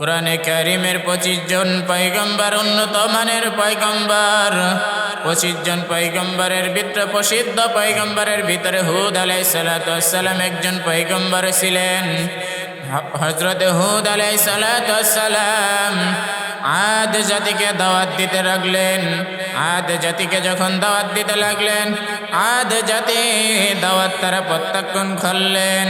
কোরআনে কারিমের পঁচিশ জন পয়গম্বর, উন্নত মানের পয়গম্বর। পঁচিশ জন পয়গম্বরের ভিতরে প্রসিদ্ধ পয়গম্বরের ভিতরে হুদ আলাই সালাতাম একজন পয়গম্বর ছিলেন। হজরত হুদ আলাই সালাতাম আদ জাতিকে দাওয়াত দিতে লাগলেন। আদ জাতিকে যখন দাওয়াত দিতে লাগলেন, আদ জাতি দাওয়াত তারা প্রত্যাখ্যান করলেন।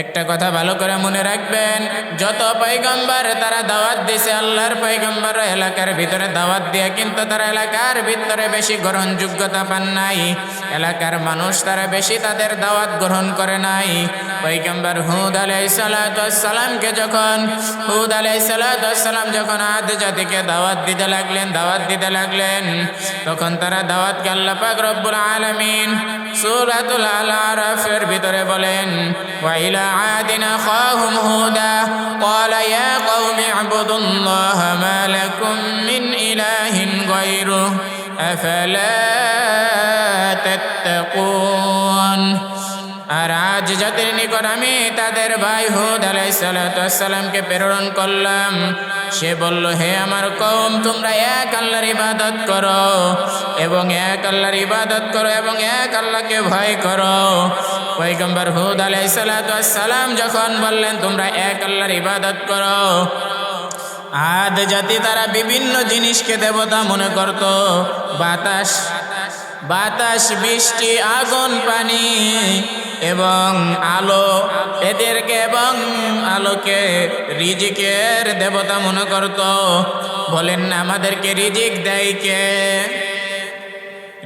একটা কথা ভালো করে মনে রাখবেন, যত পৈগম্বর তারা দাওয়াত দিছে, আল্লাহর পৈগম্বর এলাকার ভিতরে দাওয়াত দিয়ে কিন্তু তারা এলাকার ভিতরে বেশি গ্রহণযোগ্যতা পান নাই। এলাকার মানুষ তারা বেশি তাদের দাওয়াত গ্রহণ করে নাই। পৈগম্বর হুদ আলাই সালাতামকে যখন, হুদ আলাই সালাতাম যখন আদ জাতিকে দাওয়াত দিতে লাগলেন, দাওয়াত দিতে লাগলেন, তখন তারা দাওয়াতকে আল্লাহ পাক রব্বুল আলমিন সুরাতুল আল আরাফের ভিতরে বলেন ওয়াইলা আদিনা খাহুম হুদা ক্বালা ইয়া কওমি ইবুদুল্লাহ মা লাকুম মিন ইলাহিন গায়রুহু আফালা তাত্তাকুন আজ জাতির নিকট আমি তাদের ভাই হুদ আলাইসালামকে প্রেরণ করলাম। সে বলল, হে আমার কম তোমরা এক আল্লাহর ইবাদত করো এবং এক আল্লাহর ইবাদত করো এবং এক আল্লাহকে ভয় করো। পৈগম্বর হুদ আলাইসালাম যখন বললেন, তোমরা এক আল্লাহর ইবাদত করো। আদ জাতি তারা বিভিন্ন জিনিসকে দেবতা মনে করত। বাতাস বাতাস, বৃষ্টি, আগুন, পানি এবং আলো। এদেরকে এবং আলোকে রিজিকের দেবতা মনে করত। বলেন না, আমাদেরকে রিজিক দেয় কে?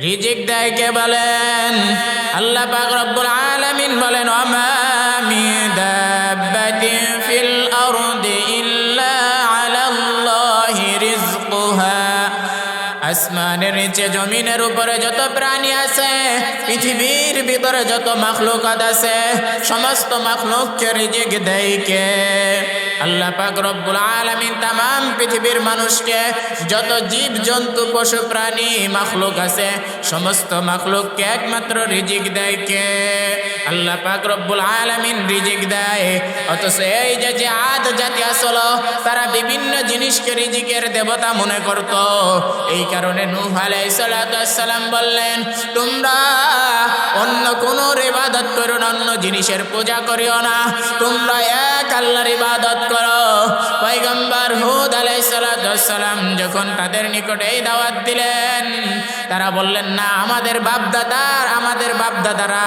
রিজিক দেয় কে বলেন? আল্লাহ পাক রব্বুল আলামিন বলেন অমামি দাব্বাতিন আসমানের নিচে, জমিনের উপরে যত প্রাণী আছে, পৃথিবীর ভিতরে যত মাখলুকাত আছে, সমস্ত মাখলুককে রিজিক দেয় কে? আল্লাহ পাক রব্বুল আলামিন তাম পৃথিবীর মানুষকে, যত জীব জন্তু পশু, প্রাণী, মাখলুক আছে, সমস্ত মাখলুককে একমাত্র রিজিক দেয় কে? আল্লাহ পাক রব্বুল আলামিন রিজিক দেয়। অথচ এই যে যে আদ জাতি আসলো, তারা বিভিন্ন জিনিসকে রিজিকের দেবতা মনে করত। এই কারণে নূহ আলাইসালাম সালাম বললেন, তোমরা অন্য কোনো ইবাদত করো না, অন্য জিনিসের পূজা করিও না। তোমরা এক আল্লাহর ইবাদত করো। পয়গম্বর হুদ আলাইসালাম যখন তাদের নিকটে এই দাওয়াত দিলেন তারা বললেন, না, আমাদের বাপদাদার, আমাদের বাপদাদারা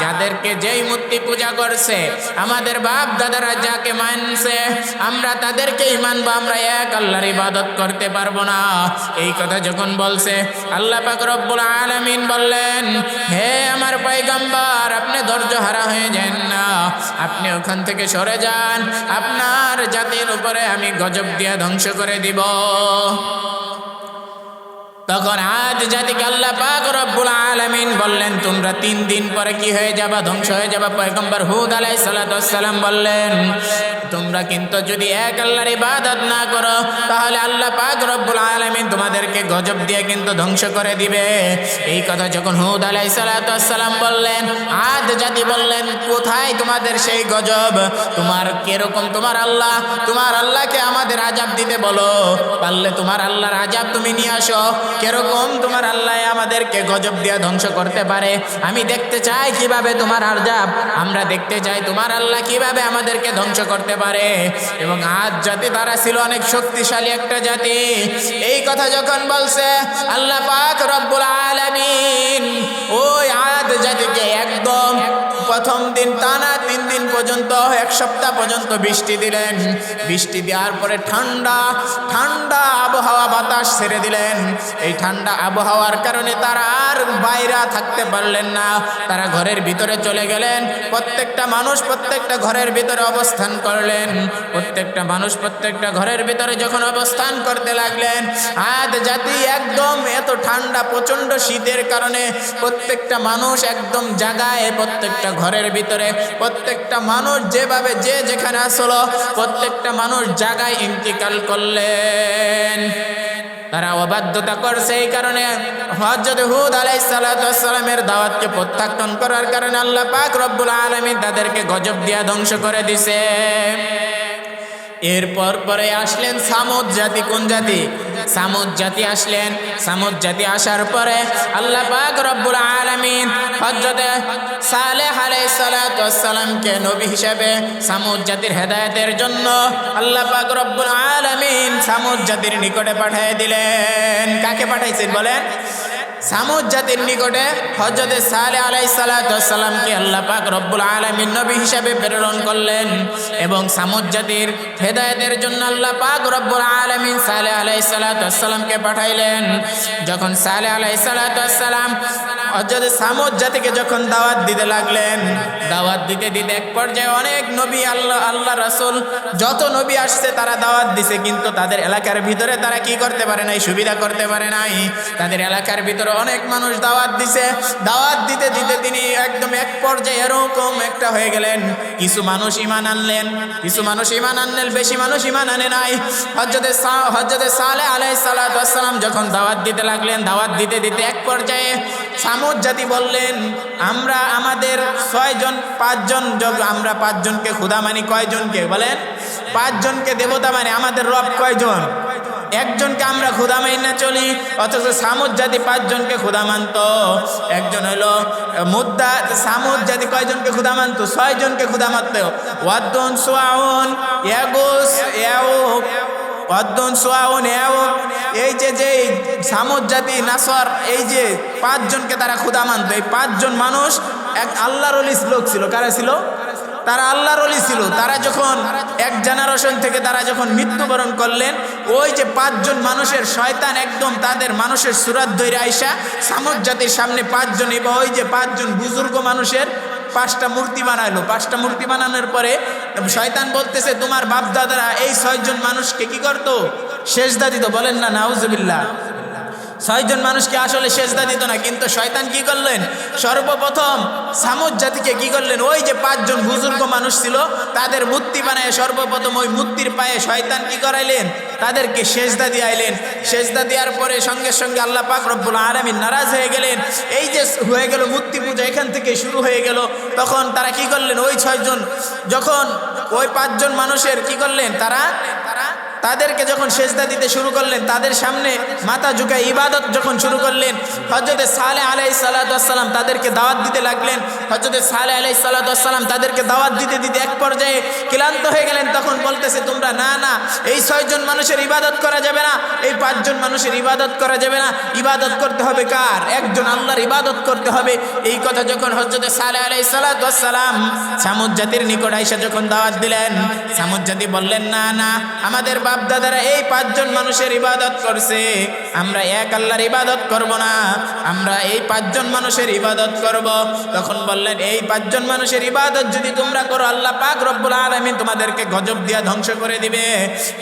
যাদেরকে যেই মূর্তি পূজা করছে, আমাদের বাপ দাদারা যাকে মানছে, আমরা তাদেরকেই মানবো আমরা এক আল্লাহর ইবাদত করতে পারব না। এই কথা যখন বলছে, আল্লাহ পাক রব্বুল আলামিন বললেন, হে আমার পয়গম্বর, আপনি ধৈর্য হারা হয়ে যান না। আপনি ওখান থেকে সরে যান। আপনার জাতির উপরে আমি গজব দিয়ে ধ্বংস করে দিব। তখন আজ জাতিকে আল্লাহ পাক রব্বুল আলামিন বললেন, তোমরা তিন দিন পরে কি হয়ে যাবা? ধ্বংস হয়ে যাবা? পয়গম্বর হুদ আলাই সালাম বললেন, তোমরা কিন্তু যদি এক আল্লাহর ইবাদত না করো, তাহলে আল্লাহ পাক রব্বুল আলামিন তোমাদেরকে গজব দিয়ে কিন্তু ধ্বংস করে দিবে। এই কথা যখন হুদ আলাই সালাম বললেন আদ জাতি বললেন, কোথায় তোমাদের সেই গজব? তোমার কীরকম? তোমার আল্লাহ, তোমার আল্লাহকে আমাদের আজাব দিতে বলো। পারলে তোমার আল্লাহর আজাব তুমি নিয়ে আসো। কীরকম? তোমার আল্লাহ আমাদেরকে গজব দিয়ে ধ্বংস করতে পারে। আমি দেখতে চাই কীভাবে তোমার আজাব, আমরা দেখতে চাই তোমার আল্লাহ কীভাবে আমাদেরকে ধ্বংস করতে পারে। এবং আজ জাতি তারা ছিল অনেক শক্তিশালী একটা জাতি। এই কথা যখন বলছে, আল্লাহ পাক রব্বুল আলামিন, ওই প্রথম দিন টানা পর্যন্ত, এক সপ্তাহ পর্যন্ত বৃষ্টি দিলেন। বৃষ্টি দেওয়ার পরে ঠান্ডা ঠান্ডা আবহাওয়া বাতাস ছেড়ে দিলেন। এই ঠান্ডা আবহাওয়ার কারণে তারা আর বাইরে থাকতে পারলেন না। তারা ঘরের ভিতরে চলে গেলেন। প্রত্যেকটা মানুষ প্রত্যেকটা ঘরের ভিতরে অবস্থান করলেন। প্রত্যেকটা মানুষ প্রত্যেকটা ঘরের ভিতরে যখন অবস্থান করতে লাগলেন আদ জাতি একদম এত ঠান্ডা, প্রচণ্ড শীতের কারণে প্রত্যেকটা মানুষ একদম জাগায়, প্রত্যেকটা ঘরের ভিতরে, প্রত্যেকটা মানুষ যেভাবে যে যেখানে আসলো, প্রত্যেকটা মানুষ জায়গায় ইন্তিকাল করলেন। তারা অবাধ্যতা করছে এই কারণে হজরত হুদ আলাই সালামের দাওয়াতকে প্রত্যাখ্যান করার কারণে আল্লাহ পাক রব্বুল আলমী তাদেরকে গজব দিয়া ধ্বংস করে দিছে। এরপর পরে আসলেন সামুদ জাতি, কোন জাতি? সামুদ জাতি আসলেন। সামুদ জাতি আসার পরে আল্লাহ পাক রব্বুল আলামিন হযরতে সালেহ আলাইহিস সালাতু সালামকে নবী হিসেবে সামুদ জাতির হেদায়েতের জন্য আল্লাহ পাক রব্বুল আলামিন সামুদ জাতির নিকটে পাঠিয়ে দিলেন। কাকে পাঠাইছেন বলেন? সামুদ জাতির নিকটে হজরতে সালে আলাই সালাতামকে আল্লাহ পাক রব্বুল আলমিন নবী হিসাবে প্রেরণ করলেন এবং সামুদ জাতির হেদায়তের জন্য আল্লাহ পাক রব্বুল আলমিন সালে আলাই সালাতামকে পাঠাইলেন। যখন সালে আলাই সালাতাম হজরত সামুদ জাতিকে যখন দাওয়াত দিতে লাগলেন, দাওয়াত দিতে দিতে এক পর্যায়ে অনেক নবী আল্লাহ আল্লাহ রাসুল, যত নবী আসছে তারা দাওয়াত দিছে, কিন্তু তাদের এলাকার ভিতরে তারা কি করতে পারে নাই, সুবিধা করতে পারে নাই। তাদের এলাকার ভিতরে অনেক মানুষ দাওয়াত দিছে। দাওয়াত দিতে দিতে তিনি একদম এক পর্যায়ে এরকম একটা হয়ে গেলেন। কিছু মানুষ ইমান আনলেন, কিছু মানুষ ইমান আনলেন, বেশি মানুষ ইমান আনে নাই। হজরতে হজরতে সালে আলাই সালাম যখন দাওয়াত দিতে লাগলেন, দাওয়াত দিতে দিতে এক পর্যায়ে সামুদ জাতি বললেন, আমরা আমাদের ছয়জন, পাঁচজন আমরা পাঁচজনকে ক্ষুদা মানি কয়জনকে? বলেন, পাঁচজনকে দেবতা মানে আমাদের রব কয়জন? একজনকে আমরা ক্ষুদা মাইন না চলি, অথচ সামুদ জাতি পাঁচজনকে ক্ষুদা মানত, একজন হলো মুদ্দা, সামুদ জাতি কয়জনকে ক্ষুদা মানত, ছয়জনকে ক্ষুদা মানত। ওয়াদ্দন সোয়াউন, ইয়াগুস ইয়াউক অদ্দন সোয়াউন এই যে যে সামুদ জাতি নাসর, এই যে পাঁচজনকে তারা ক্ষুদা মানত, এই পাঁচজন মানুষ এক আল্লাহর অলিস লোক ছিল। কারা ছিল? তারা আল্লাহর অলি ছিল। তারা যখন এক জেনারেশন থেকে তারা যখন মৃত্যুবরণ করলেন, ওই যে পাঁচজন মানুষের শয়তান একদম তাদের মানুষের সুরাত ধৈর্য আইসা সামুদ জাতির সামনে পাঁচজন এবং ওই যে পাঁচজন বুজুর্গ মানুষের পাঁচটা মূর্তি বানাইলো। পাঁচটা মূর্তি বানানোর পরে শয়তান বলতেছে, তোমার বাপদাদারা এই ছয়জন মানুষকে কি করতো? শেষদা দিত। বলেন না, নাউজুবিল্লাহ। ছয়জন মানুষকে আসলে সেজদা দিত না, কিন্তু শয়তান কি করলেন? সর্বপ্রথম সামুদ জাতিকে কি করলেন? ওই যে পাঁচজন বুজুর্গ মানুষ ছিল, তাদের মূর্তি বানায় সর্বপ্রথম ওই মূর্তির পায়ে শয়তান কি করাইলেন? তাদেরকে সেজদা দিয়াইলেন। সেজদা দেওয়ার পরে সঙ্গে সঙ্গে আল্লাহ পাক রব্বুল নারাজ হয়ে গেলেন। এই যে হয়ে গেল মূর্তি পূজা, এখান থেকে শুরু হয়ে গেল। তখন তারা কি করলেন? ওই ছয়জন, যখন ওই পাঁচজন মানুষের কি করলেন? তারা তাদেরকে যখন সেজদা দিতে শুরু করলেন, তাদের সামনে মাথা ঝুঁকে ইবাদত যখন শুরু করলেন হজরতে সালে আলাই সালাতাম তাদেরকে দাওয়াত দিতে লাগলেন। হজরতে সালে আলাই সালাতাম তাদেরকে দাওয়াত দিতে দিতে এক পর্যায়ে ক্লান্ত হয়ে গেলেন, তখন বলতেছে, তোমরা না না, এই ছয়জন মানুষের ইবাদত করা যাবে না, এই পাঁচজন মানুষের ইবাদত করা যাবে না, ইবাদত করতে হবে কার? একজন আল্লাহর ইবাদত করতে হবে। এই কথা যখন হজরতে সালে আলাই সালাতাম সামুদ জাতির নিকট আইসা যখন দাওয়াত দিলেন, সামুদ জাতি বললেন, না না, আমাদের বাপ দাদারা এই পাঁচজন মানুষের ইবাদত করছে। আমরা এক আল্লাহর ইবাদত করব না। আমরা এই পাঁচজন মানুষের ইবাদত করব। তখন বললেন, এই পাঁচজন মানুষের ইবাদত যদি তোমরা করো, আল্লাহ পাক রব্বুল আলামিন তোমাদেরকে গজব দিয়া ধ্বংস করে দিবে।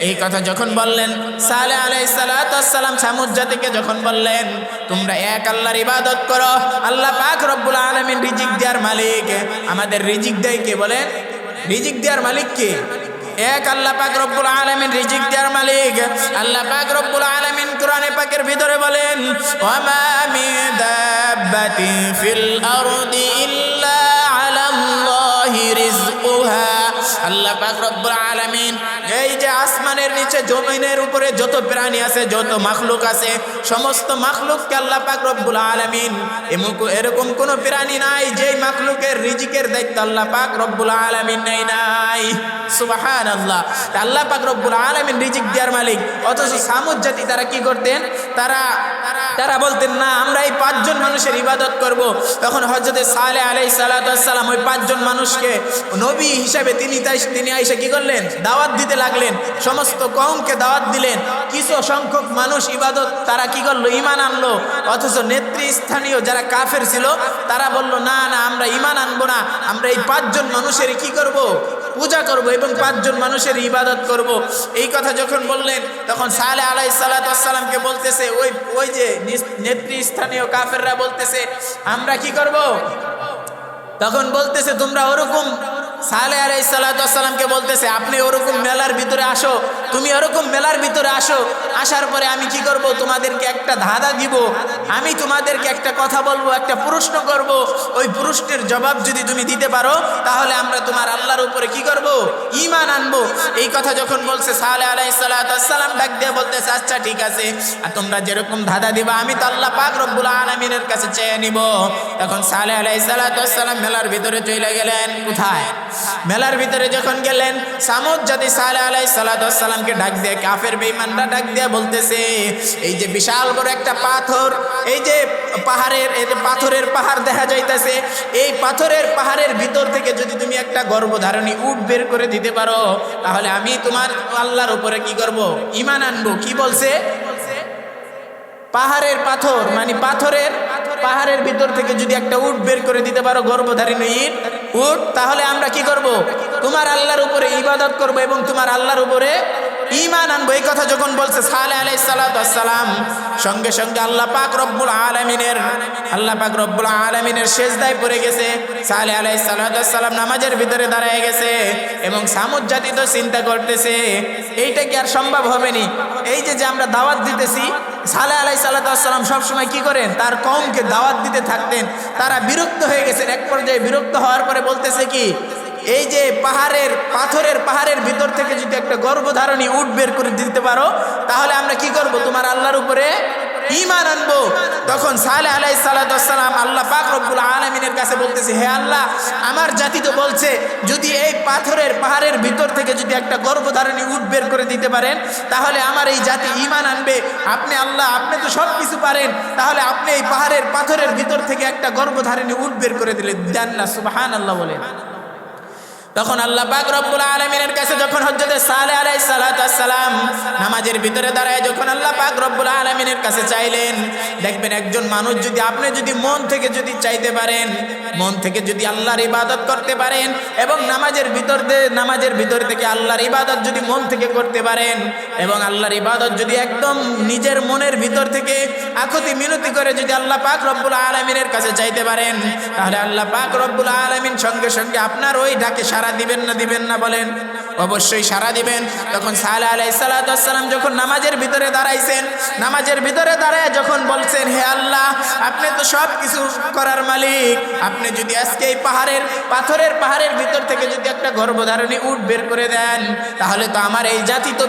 এই কথা যখন বললেন, সালে আলাই সালাতাম সামুদ জাতিকে যখন বললেন, তোমরা এক আল্লাহর ইবাদত করো, আল্লাহ পাক রব্বুল আলামিন রিজিক দেওয়ার মালিক। আমাদের রিজিক দেয় কে বলেন? রিজিক দেওয়ার মালিক কে? এক আল্লাহ পাক রব্বুল আলামিন রিজিক দেওয়ার মালিক। আল্লাহ পাক রব্বুল আলামিন কোরআনে পাকের ভিতরে বলেন, ওয়ামা মিন দাব্বাতিন ফিল আরদি ইল্লা আলাল্লাহি রিজকুহা আল্লাহ পাক রব্বুল আলামিন আসমানের নিচে, জমিনের উপরে যত প্রাণী আছে, যত মাখলুক আছে, সমস্ত মাখলুককে আল্লাহ পাক রব্বুল আলামিন এরকম কোন প্রাণী নাই যেই মাখলুকের রিজিকের দায়িত্ব আল্লাহ পাক রব্বুল আলামিন নেই নাই। সুবাহান আল্লাহ আল্লাহ পাক রব্বুল আলামিন রিজিক দেওয়ার মালিক। অথচ সামুদ জাতি তারা কি করতেন? তারা তারা বলতেন, না, আমরা এই পাঁচজন মানুষের ইবাদত করব। তখন হজরতে সালে আলাই সালাতাম ওই পাঁচজন মানুষকে নবী হিসাবে তিনি তাই, তিনি আইসা কি করলেন? দাওয়াত দিতে লাগলেন। সমস্ত কমকে দাওয়াত দিলেন। কিছু সংখ্যক মানুষ ইবাদত, তারা কি করল? ইমান আনলো। অথচ নেতৃস্থানীয় যারা কাফের ছিল, তারা বলল, না না, আমরা ইমান আনব না। আমরা এই পাঁচজন মানুষের কি করব? পূজা করব এবং পাঁচজন মানুষের ইবাদত করব। এই কথা যখন বললেন, তখন সালে আলাই সালাতামকে বলতেছে, ওই ওই যে নেতৃস্থানীয় কাফেররা বলতেছে, আমরা কি করব? তখন বলতেছে, তোমরা ওরকম সালে আলাই সাল্লামকে বলতেছে, আপনি ওরকম মেলার ভিতরে আসো, তুমি ওরকম মেলার ভিতরে আসো, আসার পরে আমি কি করব? তোমাদেরকে একটা ধাঁধা দিব, আমি তোমাদেরকে একটা কথা বলব, একটা প্রশ্ন করব, ওই প্রশ্নের জবাব যদি তুমি দিতে পারো, তাহলে আমরা তোমার আল্লাহর উপরে কি করব? ইমান আনব। এই কথা যখন বলছে, সালে আলাই সাল্লাম ডাক দিয়ে বলতেছে আচ্ছা ঠিক আছে, আর তোমরা যেরকম ধাঁধা দিবা, আমি তো আল্লাহ পাক রব্বুল আলমিনের কাছে চেয়ে নিব। তখন সালে আলাই সাল্লাম মেলার ভিতরে চলে গেলেন, কোথায়? মেলার ভিতরে যখন গেলেন, সামুদ যদি সালে আলাই সাল্লামকে ডাক দিয়ে, কাফের বেইমানরা ডাক দিয়ে বলতেছে, এই যে বিশাল বড় একটা পাথর, এই যে পাহাড়ের পাথরের পাহাড় দেখা যাইতেছে, এই পাথরের পাহাড়ের ভিতর থেকে যদি তুমি একটা গর্ভধারণী উট বের করে দিতে পারো, তাহলে আমি তোমার আল্লাহর উপরে কি করব? ইমান আনব। কি বলছে? পাহাড়ের পাথর মানে পাথরের, পাহাড়ের ভিতর থেকে যদি একটা উট বের করে দিতে পারো গর্ভধারিণী ইট উট তাহলে আমরা কি করব? তোমার আল্লাহর উপরে ইবাদত করব এবং তোমার আল্লাহর উপরে ইমান আনব। এই কথা যখন বলছে, সালে আলাই সালাম, সঙ্গে সঙ্গে আল্লাহ পাক রব্বুল আলমিনের, আল্লাহ পাক রব্বুল আলমিনের শেষদায় পড়ে গেছে। সালে আলাই সালাম নামাজের ভিতরে দাঁড়ায় গেছে এবং সামুদ জাতি তো চিন্তা করতেছে। এইটা কি আর সম্ভব হবে নি? এই যে যে আমরা দাওয়াত দিতেছি সালে আলাই সাল্লাম সবসময় কি করেন? তার কমকে দাওয়াত দিতে থাকতেন। তারা বিরক্ত হয়ে গেছেন। এক পর্যায়ে বিরক্ত হওয়ার পরে বলতেছে কি, এই যে পাহাড়ের, পাথরের পাহাড়ের ভিতর থেকে যদি একটা গর্ভধারণী উঠ বের করে দিতে পারো, তাহলে আমরা কি করব? তোমার আল্লাহর উপরে ইমান আনব। তখন সালে আলাই সালাম আল্লাহ পাক রব্বুল আলমিনের কাছে বলতেছে, হে আল্লাহ, আমার জাতি তো বলছে, যদি এই পাথরের পাহাড়ের ভিতর থেকে যদি একটা গর্ভধারণী উট বের করে দিতে পারেন, তাহলে আমার এই জাতি ইমান আনবে। আপনি আল্লাহ, আপনি তো সব কিছু পারেন। তাহলে আপনি এই পাহাড়ের পাথরের ভিতর থেকে একটা গর্ভধারণী উঠ বের করে দিলেন দেন না সুবাহান আল্লাহ বলেন। তখন আল্লাহ পাক রব্বুল আলমিনের কাছে সালে আলাই সালাম নামাজের ভিতরে দাঁড়ায় যখন আল্লাহ পাক রব্বুল আলমিনের কাছে চাইলেন, দেখবেন একজন মানুষ যদি, আপনি যদি মন থেকে যদি চাইতে পারেন, মন থেকে যদি আল্লাহর ইবাদত করতে পারেন এবং নামাজের ভিতর নামাজের ভিতর থেকে আল্লাহর ইবাদত যদি মন থেকে করতে পারেন এবং আল্লাহর ইবাদত যদি একদম নিজের মনের ভিতর থেকে আকুতি মিনতি করে যদি আল্লাহ পাক রব্বুল আলমিনের কাছে চাইতে পারেন, তাহলে আল্লাহ পাক রব্বুল আলমিন সঙ্গে সঙ্গে আপনার ওই ডাকে সারা দিবেন না দিবেন না বলেন। অবশ্যই সারা দিবেন। তখন সালে আলাই সালাম যখন নামাজের ভিতরে দাঁড়াইছেন, নামাজের ভিতরে দাঁড়ায় যখন বলছেন, হে আল্লাহ, আপনি তো সব কিছু করার মালিক। আপনি যদি আজকে এই পাহাড়ের, পাথরের পাহাড়ের ভিতর থেকে যদি একটা গর্ভধারণী উঠ বের করে দেন, তাহলে তো আমার এই জাতি তো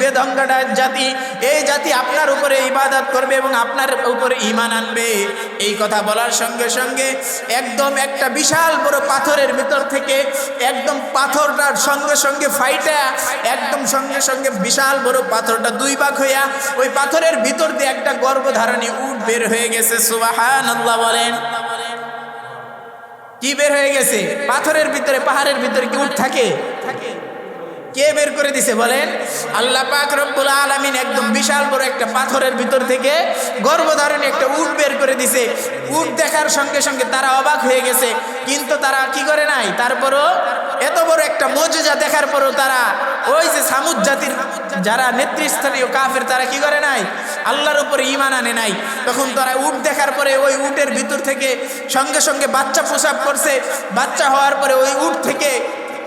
বেদঙ্গাটা জাতি। এই জাতি আপনার উপরে ইবাদত করবে এবং আপনার উপরে ইমান আনবে। এই কথা বলার সঙ্গে সঙ্গে একদম একটা বিশাল বড় পাথরের ভিতর থেকে একদম পাথরটার সঙ্গে সঙ্গে ফাইটা, একদম সঙ্গে সঙ্গে বিশাল বড় পাথরটা দুই ভাগ হইয়া ওই পাথরের ভিতর দিয়ে একটা গর্ভধারণী উট বের হয়ে গেছে সুবাহান আল্লাহ বলেন। কি বের হয়ে গেছে? পাথরের ভিতরে, পাহাড়ের ভিতরে কি উঠ থাকে? কে বের করে দিছে বলেন? আল্লাহ পাক রব্বুল আলামিন একদম বিশাল বড় একটা পাথরের ভিতর থেকে গর্ভধারণী একটা উট বের করে দিছে। উট দেখার সঙ্গে সঙ্গে তারা অবাক হয়ে গেছে। কিন্তু তারা কি করে নাই? তারপরও এত বড় একটা মজুজা দেখার পরও তারা ওই যে সামুদ জাতির যারা নেতৃস্থানীয় কাফের, তারা কি করে নাই? আল্লাহর উপরে ইমান আনে নাই। তখন তারা উট দেখার পরে ওই উটের ভিতর থেকে সঙ্গে সঙ্গে বাচ্চা প্রসাব করছে। বাচ্চা হওয়ার পরে ওই উট থেকে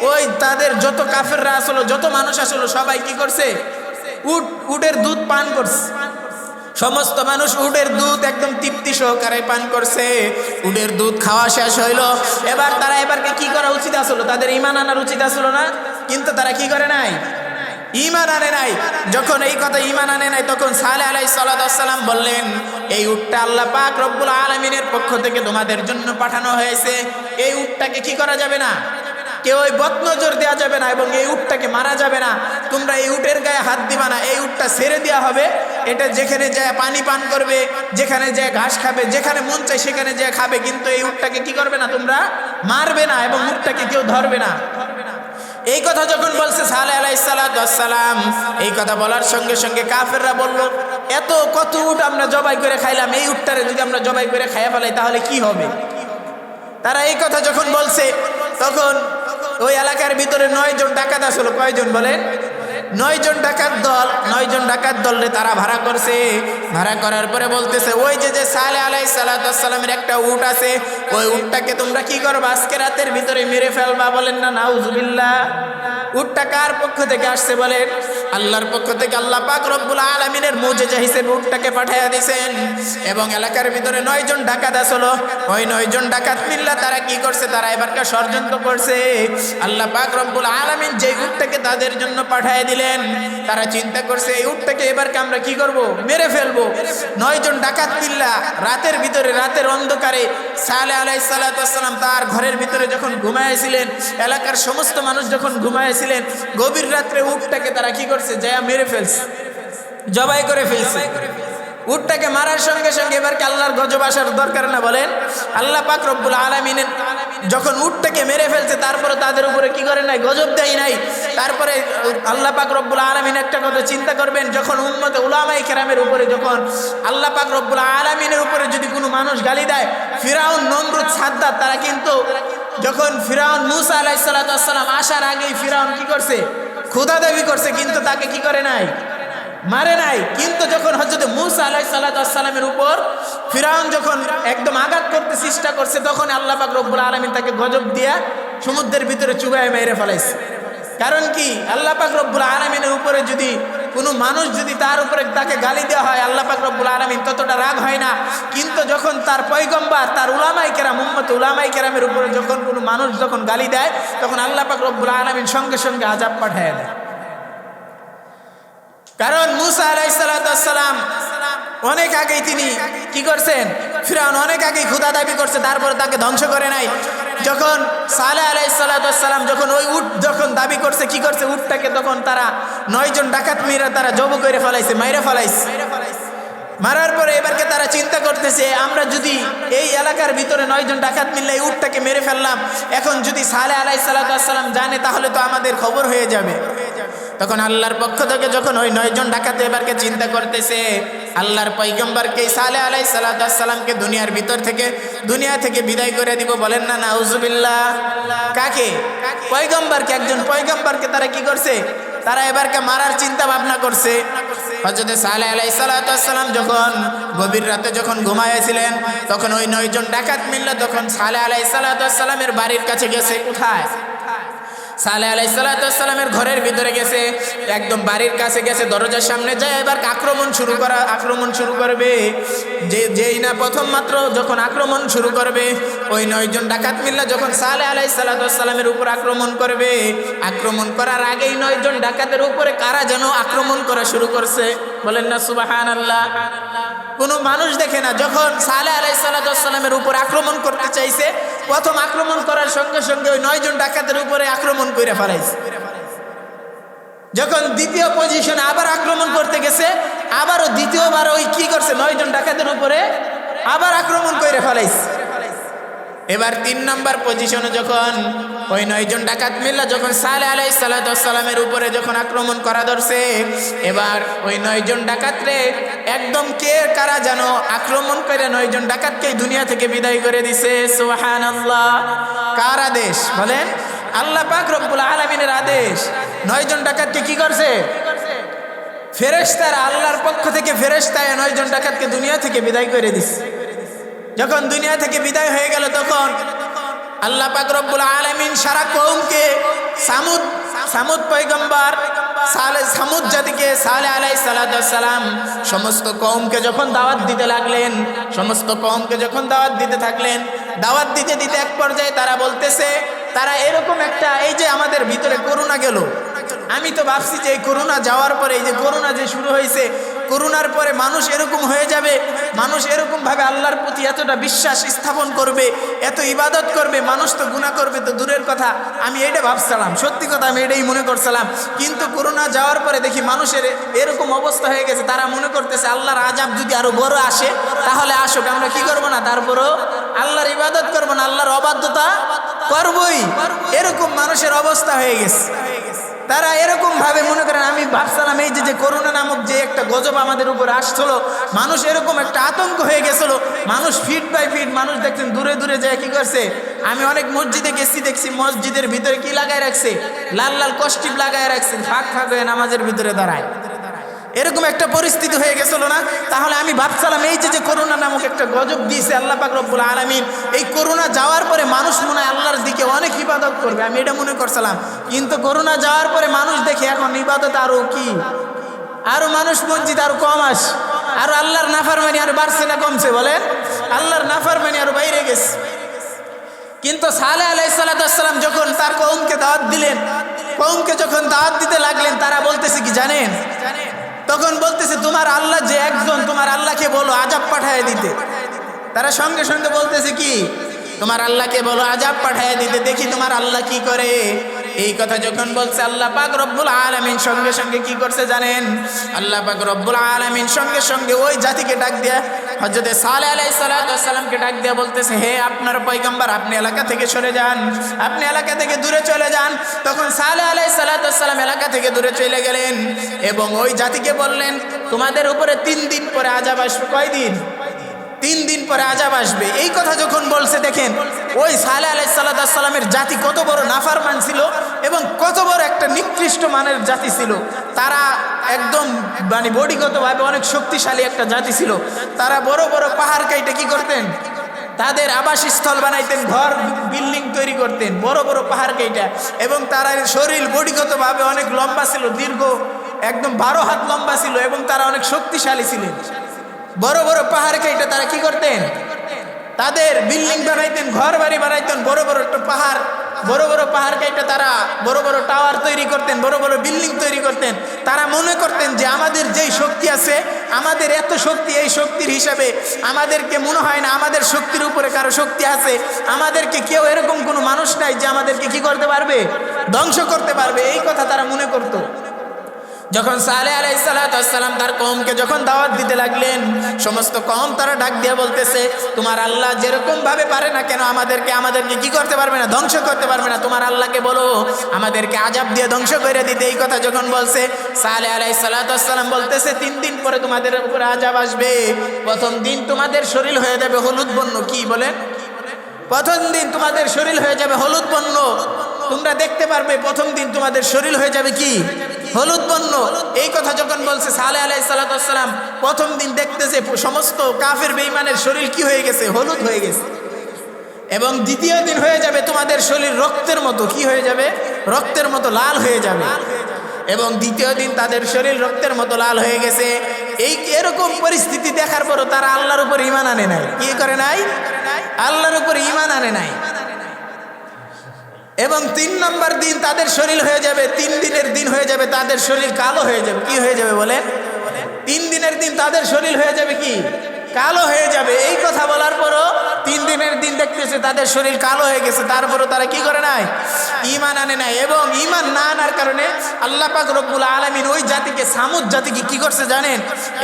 ওই তাদের যত কাফেররা আসলো, যত মানুষ আসলো, সবাই কি করছে? উট, উটের দুধ পান করছে। সমস্ত মানুষ উটের দুধ একদম তৃপ্তি সহকারে পান করছে। উটের দুধ খাওয়া শেষ হইল। এবার তারা এবারকে কি করা উচিত আসলো? তাদের ইমান আনার উচিত আসলো না? কিন্তু তারা কি করে নাই? ইমান আনে নাই। যখন এই কথা ইমান আনে নাই, তখন সালে আলাই সালাম বললেন, এই উটটা আল্লাহ পাক রব্বুল আলমিনের পক্ষ থেকে তোমাদের জন্য পাঠানো হয়েছে। এই উটটাকে কি করা যাবে না? কেউ ওই বদনজর দেওয়া যাবে না এবং এই উটটাকে মারা যাবে না। তোমরা এই উটের গায়ে হাত দিবা না, এই উটটা ছেড়ে দেওয়া হবে। এটা যেখানে যায় পানি পান করবে, যেখানে যায় ঘাস খাবে, যেখানে মন চায় সেখানে যায় খাবে, কিন্তু এই উটটাকে কি করবে না তোমরা? মারবে না এবং উটটাকে কেউ ধরবে না। এই কথা যখন বলছে সালে আলাইসালাম এই কথা বলার সঙ্গে সঙ্গে কাফেররা বলল, এত কত উট আমরা জবাই করে খাইলাম, এই উটটারে যদি আমরা জবাই করে খাইয়া ফেলাই তাহলে কি হবে? তারা এই কথা যখন বলছে, তখন ওই এলাকার ভিতরে নয় জন ডাকাত আসলো। কয়জন বলেন? নয় জন ডাকাত দল, নয় জন ডাকাত দলরে তারা ভাড়া করছে। ভাড়া করার পরে বলতেছে, ওই যে যে সালে আলাই সালাতামের একটা উট আছে, ওই উটটাকে তোমরা কি করবা? আজকে রাতের ভিতরে মেরে ফেলবা। বলেন, না নাউজুবিল্লা উটটা কার পক্ষ থেকে আসছে বলেন? আল্লাহর পক্ষ থেকে আল্লাহ পাক রব্বুল আলমিনের মুজেজা হিসেবে উটটাকে পাঠাইয়া দিছেন। এবং এলাকার ভিতরে নয় জন ডাকাত আসলো। ওই নয় জন ডাকাত মিল্লা তারা কি করছে? তারা এবারকার ষড়যন্ত্র করছে। আল্লাহ পাক রব্বুল আলমিন যে উটটাকে তাদের জন্য পাঠিয়ে দিলেন, তারা চিন্তা করছে, এই উটটাকে এবারকে আমরা কি করব? মেরে ফেলব। নয় জন ডাকাত মিল্লা রাতের ভিতরে, রাতের অন্ধকারে সালে আলাই সালাতাম তার ঘরের ভিতরে যখন ঘুমাইছিলেন এলাকার সমস্ত মানুষ যখন ঘুমাইছিলেন গভীর রাত্রে উটটাকে তারা কি করছে? জয়া মেরে ফেলছে, জবাই করে ফেলছে। উটটাকে মারার সঙ্গে সঙ্গে এবারকে আল্লাহর গজব আসার দরকার না বলেন? আল্লাহ পাক রব্বুল আলমিনের যখন উটটাকে মেরে ফেলছে, তারপরে তাদের উপরে কি করে নাই? গজব দেয় নাই। তারপরে আল্লাহ পাক রব্বুল আলমিন একটা কথা চিন্তা করবেন, যখন উম্মতে উলামাই কেরামের উপরে যখন আল্লাহ পাক রব্বুল আলমিনের উপরে যদি কোনো মানুষ গালি দেয়, ফিরাউন, নমরুদ সাদ্দার তারা কিন্তু যখন ফিরাউন মুসা আলাই সাল্লাম আসার আগেই ফিরাউন কি করছে? ক্ষুদা দাবি করছে, কিন্তু তাকে কি করে নাই? মারে নাই। কিন্তু যখন হজরত মুসা আলাই সাল্লামের উপর ফিরাউন যখন একদম আঘাত করতে চেষ্টা করছে, তখন আল্লাহ পাক রব্বুল আলমিন তাকে গজব দিয়া সমুদ্রের ভিতরে চুবায় মেরে ফেলাইছে। কারণ কি? আল্লাহ পাক রব্বুল আলমিনের উপরে যদি কোনো মানুষ যদি তার উপরে তাকে গালি দেওয়া হয়, আল্লাহ পাক রব্বুল আলমিন ততটা রাগ হয় না। কিন্তু যখন তার পৈগম্বার তার উলামাই কেরাম, উম্মত উলামাই কেরামের উপরে যখন কোনো মানুষ যখন গালি দেয়, তখন আল্লাহ পাক রব্বুল আলমিন সঙ্গে সঙ্গে আজাব পাঠায় দেয়। কারণ মুসা আলাইসালাম অনেক আগেই তিনি কি করছেন? ফিরাউন অনেক আগেই ক্ষুদা দাবি করছে, তারপরে তাকে ধ্বংস করে নাই। যখন সালে আলাইসালাম যখন ওই উট যখন দাবি করছে, কি করছে? উটটাকে তখন তারা নয়জন ডাকাত মেয়েরা তারা জব করে ফেলাইছে, মাইরা ফেলাইছে। মারার পরে এবারকে তারা চিন্তা করতেছে, আমরা যদি এই এলাকার ভিতরে নয়জন ডাকাত মিললে এই উটটাকে মেরে ফেললাম, এখন যদি সালে আলাই সাল্লাম জানে, তাহলে তো আমাদের খবর হয়ে যাবে। তখন আল্লাহর পক্ষ থেকে যখন ওই নয়জন ডাকাতে এবারকে চিন্তা করতেছে, আল্লাহর পৈগম্বরকে সালে আলাই সাল্লামকে দুনিয়ার ভিতর থেকে, দুনিয়া থেকে বিদায় করে দিব, বলেন না না উজুবিল্লাহ কাকে? পৈগম্বরকে একজন পৈগম্বরকে তারা কি করছে? তারা এবারকে মারার চিন্তা ভাবনা করছে। হজরত সালে আলাই সাল্লাম যখন গভীর রাতে যখন ঘুমাইয়াছিলেন, তখন ওই নয়জন ডাকাত মিলল, তখন সালে আলাই সাল্লামের বাড়ির কাছে গেছে কোথায় সালে আলাই সাল্লামের ঘরের ভিতরে গেছে, একদম বাড়ির কাছে গেছে, দরজার সামনে যায়, এবার আক্রমণ শুরু করা, আক্রমণ শুরু করবে। যে, যেই না প্রথম মাত্র যখন আক্রমণ শুরু করবে, ওই নয়জন ডাকাত মিল্লা যখন সালে আলাই সাল্লামের উপর আক্রমণ করবে, আক্রমণ করার আগেই নয়জন ডাকাতের উপরে কারা যেন আক্রমণ করা শুরু করছে? বলেন না সুবাহান আল্লাহ কোনো মানুষ দেখে না। যখন সালে আলাই সাল্লামের উপর আক্রমণ করতে চাইছে, প্রথম আক্রমণ করার সঙ্গে সঙ্গে ওই নয়জন ডাকাতের উপরে আক্রমণ করে ফেলাইছে। যখন দ্বিতীয় পজিশনে আবার আক্রমণ করতে গেছে, আবারও দ্বিতীয়বার ওই কি করছে? নয়জন ডাকাতের উপরে আবার আক্রমণ করে ফেলাইছে। এবার তিন নম্বর পজিশনে যখন ওই নয়জন ডাকাত মিল্লা, যখন সালে আলাই সালামের উপরে যখন আক্রমণ করা ধরছে, এবার ওই নয়জন ডাকাতরে একদম কে কারা যেন আক্রমণ করে নয়জন ডাকাতকে দুনিয়া থেকে বিদায় করে দিছে। সোহান আল্লাহ কার আদেশ? বলেন। আল্লাহ পাক রব্বুল আলমিনের আদেশ। নয়জন ডাকাতকে কি করছে? ফেরেস্তারা আল্লাহর পক্ষ থেকে ফেরেস্তায় নয়জন ডাকাতকে দুনিয়া থেকে বিদায় করে দিচ্ছে যখন দুনিয়া থেকে বিদায় হয়ে গেল তখন আল্লাহ পাক রব্বুল আলমিন সারা কৌমকে সামুদ সামুদ পৈগম্বর সালে সামুদ জাতিকে, সালে আলাই সালাম, সমস্ত কৌমকে যখন দাওয়াত দিতে লাগলেন, সমস্ত কৌমকে যখন দাওয়াত দিতে থাকলেন, দাওয়াত দিতে দিতে এক পর্যায়ে তারা বলতেছে, তারা এরকম একটা, এই যে আমাদের ভিতরে করোনা গেল। আমি তো ভাবছি যে এই করোনা যাওয়ার পরে, এই যে করোনা যে শুরু হয়েছে করোনার পরে মানুষ এরকম হয়ে যাবে, মানুষ এরকমভাবে আল্লাহর প্রতি এতটা বিশ্বাস স্থাপন করবে, এত ইবাদত করবে, মানুষ তো গুণা করবে তো দূরের কথা। আমি এটা ভাবছিলাম, সত্যি কথা আমি এটাই মনে করছিলাম। কিন্তু করোনা যাওয়ার পরে দেখি মানুষের এরকম অবস্থা হয়ে গেছে, তারা মনে করতেছে আল্লাহর আজাব যদি আরও বড় আসে, তাহলে আসুক, আমরা কি করব না? তারপরও আল্লাহর ইবাদত করব না, আল্লাহর অবাধ্যতা করবই। এরকম মানুষের অবস্থা হয়ে গেছে। তারা এরকম ভাবে মনে করেন, আমি ভাবছিলাম এই যে যে করোনা নামক যে একটা গজব আমাদের উপর আসছিল, মানুষ এরকম একটা আতঙ্ক হয়ে গেছিল, মানুষ ফিট বাই ফিট মানুষ দেখছেন দূরে দূরে যায়, কি করছে? আমি অনেক মসজিদে গেছি, দেখছি মসজিদের ভিতরে কি লাগায় রাখছে? লাল লাল কষ্টিপ লাগায় রাখছে, ফাঁক ফাঁক হয়ে নামাজের ভিতরে দাঁড়ায়। এরকম একটা পরিস্থিতি হয়ে গেছিল না? তাহলে আমি ভাবছিলাম এই যে যে করোনা নামক একটা গজব দিয়েছে আল্লাহ পাক রব্বুল আলামিন, এই করোনা যাওয়ার পরে মানুষ মনে হয় আল্লাহর দিকে অনেক ইবাদত করবে, আমি এটা মনে করছিলাম। কিন্তু করোনা যাওয়ার পরে মানুষ দেখে এখন ইবাদত আরও কি? আরও মানুষ মসজিদ আরও কম আস, আরও আল্লাহর নাফারমানি আরও বাড়ছে না কমছে বলেন? আল্লাহর নাফারমানি আরও বাইরে গেছে। কিন্তু সালে আলাইসালাম যখন তার কৌমকে দাওয়াত দিলেন কৌমকে যখন দাওয়াত দিতে লাগলেন, তারা বলতেছে কি জানেন জানেন? তখন বলতেছে, তোমার আল্লাহ যে একজন, তোমার আল্লাহকে বলো আজাব পাঠায় দিতে। তারা সঙ্গে সঙ্গে বলতেছে কি, তোমার আল্লাহকে বলো আজাব পাঠায় দিতে, দেখি তোমার আল্লাহ কি করে? এই কথা যখন বলছে, আল্লাহ পাক রব্বুল আলামিন সঙ্গে সঙ্গে কি করছে জানেন? আল্লাহ পাক রব্বুল আলামিন সঙ্গে সঙ্গে ওই জাতিকে ডাক দেয়া হজরতে সালে আলাই সালামকে ডাক দেয়া বলতেছে, হে আপনার পয়গম্বর, আপনি এলাকা থেকে সরে যান। আপনি এলাকা থেকে দূরে চলে যান। তখন সালে আলাই সালাম এলাকা থেকে দূরে চলে গেলেন এবং ওই জাতিকে বললেন, তোমাদের উপরে তিন দিন পরে আজাব আসবে। কয়দিন? তিন দিন পরে আজাব আসবে। এই কথা যখন বলছে, দেখেন, ওই সালে আলাই সাল্লামের জাতি কত বড় নাফারমান ছিল এবং কত বড় একটা নিকৃষ্ট মানের জাতি ছিল। তারা একদম মানে বডিগতভাবে অনেক শক্তিশালী একটা জাতি ছিল। তারা বড় বড় পাহাড় কাইটে কি করতেন? তাদের আবাসস্থল বানাইতেন, ঘর, বিল্ডিং তৈরি করতেন, বড় বড় পাহাড় কেইটা এবং তারা শরীর বডিগতভাবে অনেক লম্বা ছিল, দীর্ঘ, একদম বারো হাত লম্বা ছিল এবং তারা অনেক শক্তিশালী ছিলেন। বড় বড় পাহাড় কেটে তারা কি করতেন? তাদের বিল্ডিং বানাইতেন ঘর বাড়ি বানাইতেন, বড় বড় একটা পাহাড়, বড় বড় পাহাড় কেটে তারা বড় বড় টাওয়ার তৈরি করতেন, বড় বড় বিল্ডিং তৈরি করতেন। তারা মনে করতেন যে আমাদের যেই শক্তি আছে, আমাদের এত শক্তি, এই শক্তির হিসাবে আমাদেরকে মনে হয় না আমাদের শক্তির উপরে কারও শক্তি আছে। আমাদেরকে কেউ এরকম কোনো মানুষ নাই যে আমাদেরকে কি করতে পারবে? ধ্বংস করতে পারবে, এই কথা তারা মনে করতো। যখন সালে আলাইসালাম তার কমকে যখন দাওয়াত দিতে লাগলেন, সমস্ত কম তারা ডাক দিয়ে বলতেছে, তোমার আল্লাহ যেরকম ভাবে পারে না কেন আমাদেরকে আমাদেরকে কি করতে পারবে না? ধ্বংস করতে পারবে না। তোমার আল্লাহকে বলো, আমাদেরকে আজাব দিয়ে ধ্বংস করে দিতে। এই কথা যখন বলছে, সালে আলাইসালাম বলতেছে, তিন দিন পরে তোমাদের উপরে আজাব আসবে। প্রথম দিন তোমাদের শরীর হয়ে যাবে হলুদ বন্য কি বলে প্রথম দিন তোমাদের শরীর হয়ে যাবে হলুদ বন্য তোমরা দেখতে পারবে, প্রথম দিন তোমাদের শরীর হয়ে যাবে কি? হলুদ বন্য এই কথা যখন বলছে সালে আলাই সালাতাম প্রথম দিন দেখতেছে সমস্ত কাফের বেইমানের শরীর কি হয়ে গেছে? হলুদ হয়ে গেছে। এবং দ্বিতীয় দিন হয়ে যাবে তোমাদের শরীর রক্তের মতো। কি হয়ে যাবে? রক্তের মতো লাল হয়ে যাবে। এবং দ্বিতীয় দিন তাদের শরীর রক্তের মতো লাল হয়ে গেছে। এই এরকম পরিস্থিতি দেখার পরও তারা আল্লাহর উপর ইমান আনে নাই। কি করে নাই? আল্লাহর উপর ইমান আনে নাই। এবং তিন নম্বর দিন তাদের শরীর হয়ে যাবে, তিন দিনের দিন হয়ে যাবে, তাদের শরীর কালো হয়ে যাবে। কি হয়ে যাবে বলেন? তিন দিনের দিন তাদের শরীর হয়ে যাবে কি? কালো হয়ে যাবে। এই কথা বলার পরও তিন দিনের দিন দেখতেছে তাদের শরীর কালো হয়ে গেছে। তারপরও তারা কি করে নাই? ইমান আনে নাই। এবং ইমান না আনার কারণে আল্লাহ পাক রব্বুল আলমিন ওই জাতিকে, সামুদ জাতিকে কি করছে জানেন?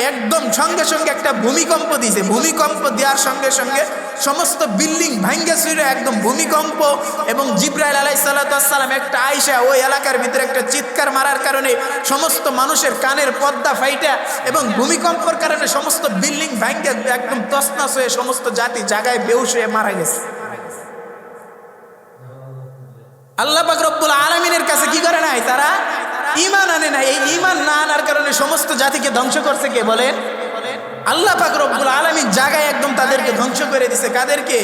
একদম সঙ্গে সঙ্গে একটা ভূমিকম্প দিয়েছে ভূমিকম্প দেওয়ার সঙ্গে সঙ্গে সমস্ত বিল্ডিং ভাঙ্গে ছুঁড়ে একদম ভূমিকম্প এবং জিব্রাইল আলাই সাল্লাম একটা আয়সা ওই এলাকার ভিতরে একটা চিৎকার মারার কারণে সমস্ত মানুষের কানের পর্দা ফাইটা এবং ভূমিকম্পর কারণে সমস্ত বিল্ডিং ভাঙ্গে একদম তসনাস হয়ে সমস্ত জাতি জায়গায় বেউস হয়ে মারা গেছে। আল্লাহ রব্বুল আলমিনের কাছে কি করে নাই তারা? ইমান আনে নাই। এই ইমান না আনার কারণে সমস্ত জাতিকে ধ্বংস করছে কে বলেন? আল্লাহ পাক রব্বুল আলমীর জায়গায় একদম তাদেরকে ধ্বংস করে দিছে। কাদেরকে?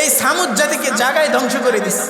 এই সামুদ জাতিকে জায়গায় ধ্বংস করে দিছে।